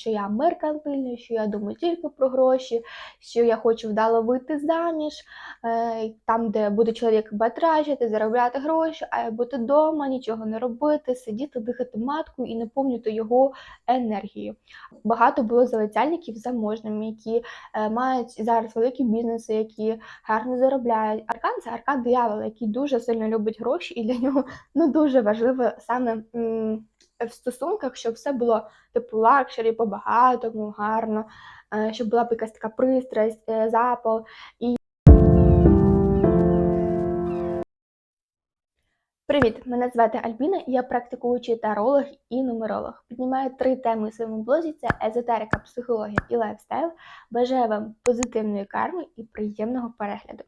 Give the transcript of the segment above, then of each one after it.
що я меркантильний, що я думаю тільки про гроші, що я хочу вдало вийти заміж, е, там, де буде чоловік батрачити, заробляти гроші, а бути вдома, нічого не робити, сидіти, дихати маткою і наповнювати його енергією. Багато було залицяльників заможними, які е, мають зараз великі бізнеси, які гарно заробляють. Аркан це аркан диявола, який дуже сильно любить гроші, і для нього ну дуже важливо саме. В стосунках, щоб все було типу лакшері, по-багатому, гарно, е, щоб була б якась така пристрасть, е, запал. І... Привіт! Мене звати Альбіна, я практикуючий таролог і нумеролог. Піднімаю три теми у своєму блозі: це езотерика, психологія і лайфстайл. Бажаю вам позитивної карми і приємного перегляду.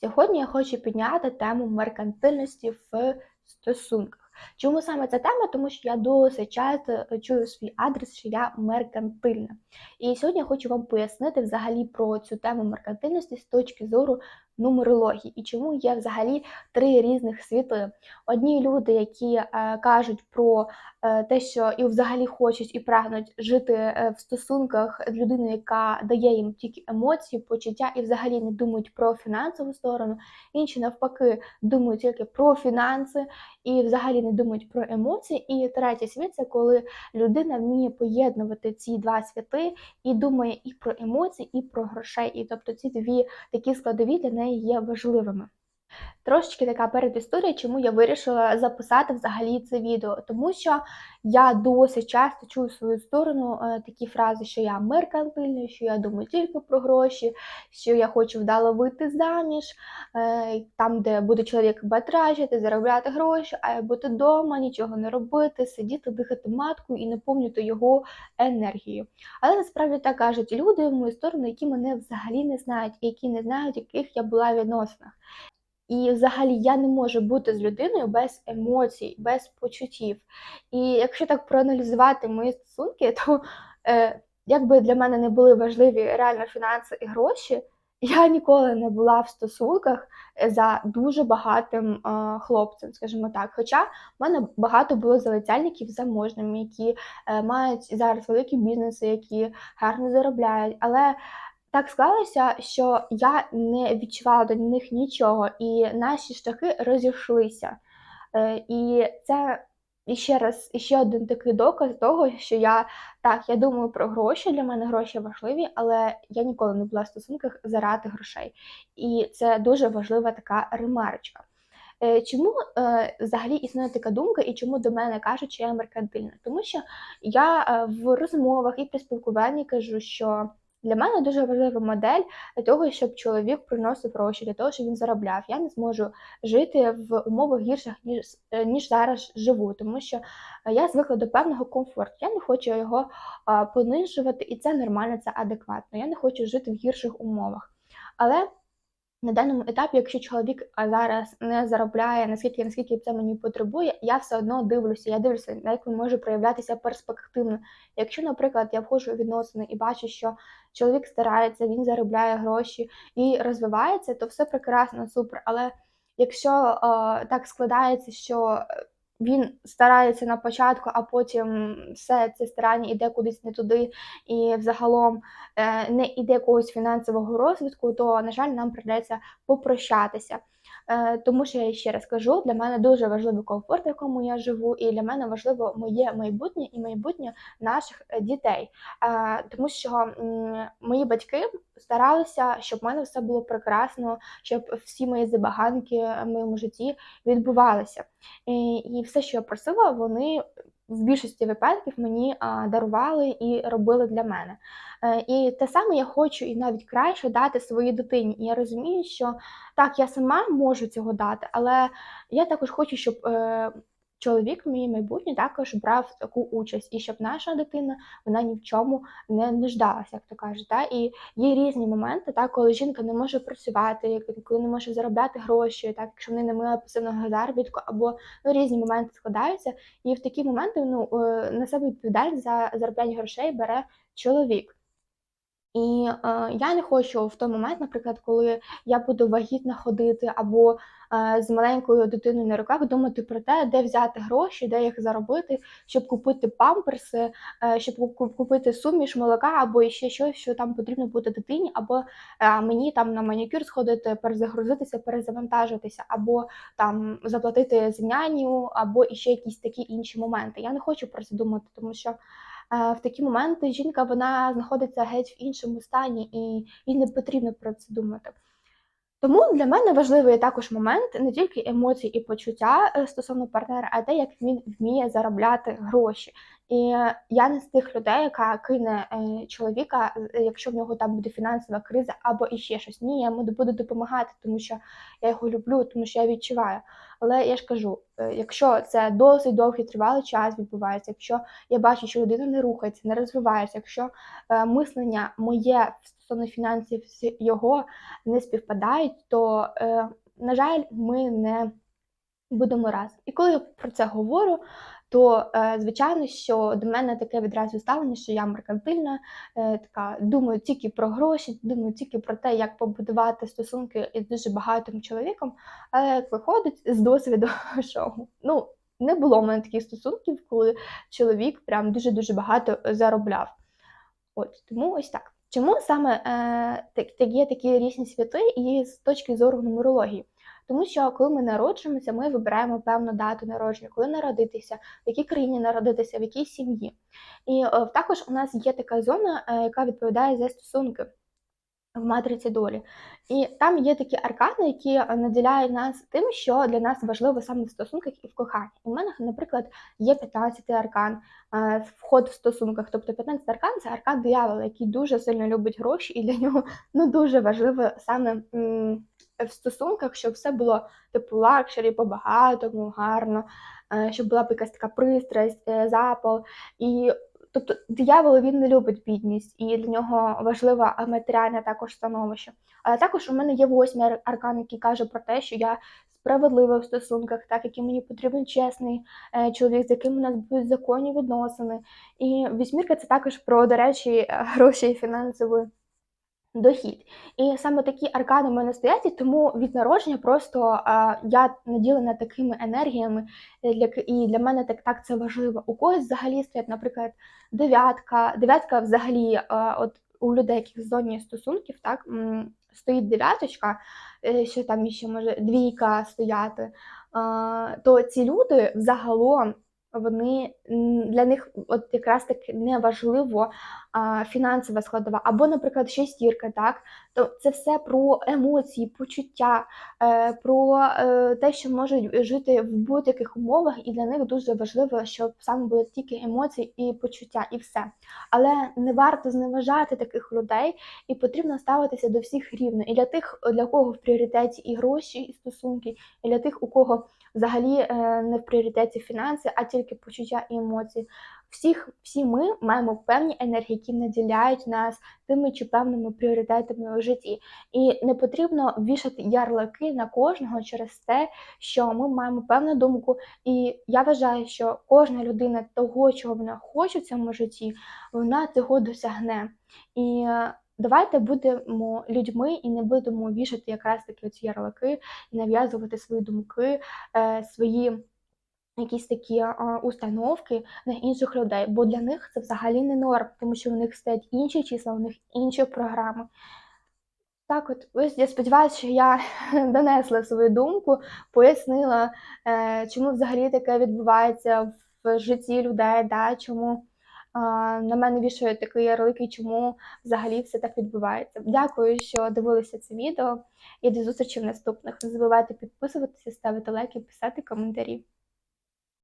Сьогодні я хочу підняти тему меркантильності в стосунках. Чому саме ця тема? Тому що я досить часто чую свій адрес, що я меркантильна. І сьогодні я хочу вам пояснити взагалі про цю тему меркантильності з точки зору нумерології і чому є взагалі три різних світи. Одні люди, які е, кажуть про е, те, що і взагалі хочуть і прагнуть жити е, в стосунках з людиною, яка дає їм тільки емоції, почуття і взагалі не думають про фінансову сторону. Інші навпаки думають тільки про фінанси і взагалі не думають про емоції. І третій світ це коли людина вміє поєднувати ці два світи і думає і про емоції, і про грошей. І тобто ці дві такі складові для неї є важливими. Трошечки така передісторія, чому я вирішила записати взагалі це відео, тому що я досить часто чую в свою сторону е, такі фрази, що я меркантильний, що я думаю тільки про гроші, що я хочу вдало вийти заміж, е, там, де буде чоловік батрачити, заробляти гроші, а бути вдома, нічого не робити, сидіти, дихати маткою і наповнювати його енергією. Але насправді так кажуть люди в мою сторону, які мене взагалі не знають, які не знають, яких я була в відносинах. І взагалі я не можу бути з людиною без емоцій, без почуттів. І якщо так проаналізувати мої стосунки, то е, якби для мене не були важливі реально фінанси і гроші, я ніколи не була в стосунках за дуже багатим е, хлопцем, скажімо так. Хоча в мене багато було залицяльників заможними, які е, мають зараз великі бізнеси, які гарно заробляють. Але так склалося, що я не відчувала до них нічого, і наші шляхи розійшлися. Е, І це іще раз іще один такий доказ того, що я так, я думаю про гроші. Для мене гроші важливі, але я ніколи не була в стосунках заради грошей. І це дуже важлива така ремарочка. Е, Чому е, взагалі існує така думка, і чому до мене кажуть, що я меркантильна? Тому що я в розмовах і при спілкуванні кажу, що для мене дуже важлива модель для того, щоб чоловік приносив гроші, для того, щоб він заробляв. Я не зможу жити в умовах гірших, ніж е, ніж зараз живу, тому що е, я звикла до певного комфорту. Я не хочу його понижувати, і це нормально, це адекватно. Я не хочу жити в гірших умовах. Але на даному етапі, якщо чоловік зараз не заробляє наскільки наскільки це мені потребує, я все одно дивлюся. Я дивлюся, на як він може проявлятися перспективно. Якщо, наприклад, я входжу у відносини і бачу, що чоловік старається, він заробляє гроші і розвивається, то все прекрасно, супер. Але якщо е, так складається, що він старається на початку, а потім все це старання йде кудись не туди, і взагалом е, не йде когось фінансового розвитку, то, на жаль, нам прийдеться попрощатися. Е, Тому що я ще раз кажу, для мене дуже важливий комфорт, в якому я живу, і для мене важливо моє майбутнє і майбутнє наших е, дітей. Е, Тому що мої батьки старалися, щоб в мене все було прекрасно, щоб всі мої забаганки в моєму житті відбувалися. І, і все, що я просила, вони в більшості випадків мені дарували і робили для мене. Е, і те саме я хочу і навіть краще дати своїй дитині. І я розумію, що так, я сама можу цього дати, але я також хочу, щоб е, чоловік, мій майбутній, також брав таку участь, і щоб наша дитина вона ні в чому не нуждалася, як то кажуть. Та? І є різні моменти, так, коли жінка не може працювати, коли не може заробляти гроші, так, якщо в неї немає пасивного заробітку, або ну, різні моменти складаються. І в такі моменти ну, е, на себе відповідальність за заробляння грошей бере чоловік. І е, я не хочу в той момент, наприклад, коли я буду вагітна ходити або е, з маленькою дитиною на руках, думати про те, де взяти гроші, де їх заробити, щоб купити памперси, е, щоб купити суміш молока або ще щось, що там потрібно буде дитині, або е, мені там на манікюр сходити, перезагрузитися, перезавантажитися, або там заплатити за няню, або іще якісь такі інші моменти. Я не хочу про це думати, тому що в такі моменти жінка вона знаходиться геть в іншому стані, і їй не потрібно про це думати. Тому для мене важливий також момент не тільки емоції і почуття е, стосовно партнера, а те, як він вміє заробляти гроші. І я не з тих людей, яка кине е, чоловіка, е, якщо в нього там буде фінансова криза або іще щось. Ні, я йому буду допомагати, тому що я його люблю, тому що я відчуваю. Але я ж кажу, е, якщо це досить довгий тривалий час відбувається, якщо я бачу, що людина не рухається, не розвивається, якщо мислення моє стосовно фінансів його не співпадають, то, на жаль, ми не будемо разом. І коли я про це говорю, то е, звичайно, що до мене таке відразу ставлення, що я меркантильна, е, така думаю тільки про гроші, думаю тільки про те, як побудувати стосунки із дуже багатим чоловіком. Але як виходить з досвіду, що ну не було в мене таких стосунків, коли чоловік прям дуже дуже багато заробляв. От тому ось так. Чому саме е, так, так є такі різні світи і з точки зору нумерології? Тому що коли ми народжуємося, ми вибираємо певну дату народження, коли народитися, в якій країні народитися, в якій сім'ї. І е, також у нас є така зона, е, яка відповідає за стосунки в матриці долі. І там є такі аркани, які е, наділяють нас тим, що для нас важливо саме в стосунках і в коханні. У мене, наприклад, є 15 аркан, вход в стосунках. Тобто 15 аркан це аркан диявола, який дуже сильно любить гроші, і для нього ну дуже важливо саме в стосунках, щоб все було типу лакшері, по-багатому, гарно, е, щоб була б якась така пристрасть, е, запал. І Тобто диявол він не любить бідність, і для нього важлива матеріальне також становище. Але також у мене є восьмий аркан, який каже про те, що я справедлива в стосунках, так який мені потрібен чесний е, чоловік, з яким у нас будуть законні відносини. І вісьмірка це також про, до речі, гроші і фінансовий дохід. І саме такі аркани в мене стоять, тому від народження просто а, я наділена такими енергіями, е, для, і для мене так, так це важливо. У когось взагалі стоять, наприклад, дев'ятка. Дев'ятка взагалі, а, от у людей, яких зоні стосунків, так, стоїть дев'яточка, е, що там ще може двійка стояти, то ці люди взагалом. Вони для них от якраз таки не важливо а, фінансова складова, або, наприклад, шестірка, так? То це все про емоції, почуття, е, про е, те, що можуть жити в будь-яких умовах, і для них дуже важливо, щоб саме були тільки емоції і почуття, і все. Але не варто зневажати таких людей, і потрібно ставитися до всіх рівно. І для тих, для кого в пріоритеті і гроші, і стосунки, і для тих, у кого взагалі е, не в пріоритеті фінанси, а тільки почуття емоції. Всіх, всі ми маємо певні енергії, які наділяють нас тими чи певними пріоритетами у житті. І не потрібно вішати ярлики на кожного через те, що ми маємо певну думку. І я вважаю, що кожна людина того, чого вона хоче в цьому житті, вона цього досягне. І е, давайте будемо людьми і не будемо вішати якраз такі оці ярлики нав'язувати свої думки, е, свої якісь такі а, установки на інших людей, бо для них це взагалі не норм, тому що у них стоять інші числа, у них інші програми. Так, от ось я сподіваюся, що я донесла свою думку, пояснила, е, чому взагалі таке відбувається в житті людей, да, чому на мене вішають такий ярлик і чому взагалі все так відбувається. Дякую, що дивилися це відео і до зустрічі в наступних. Не забувайте підписуватися, ставити лайки, писати коментарі.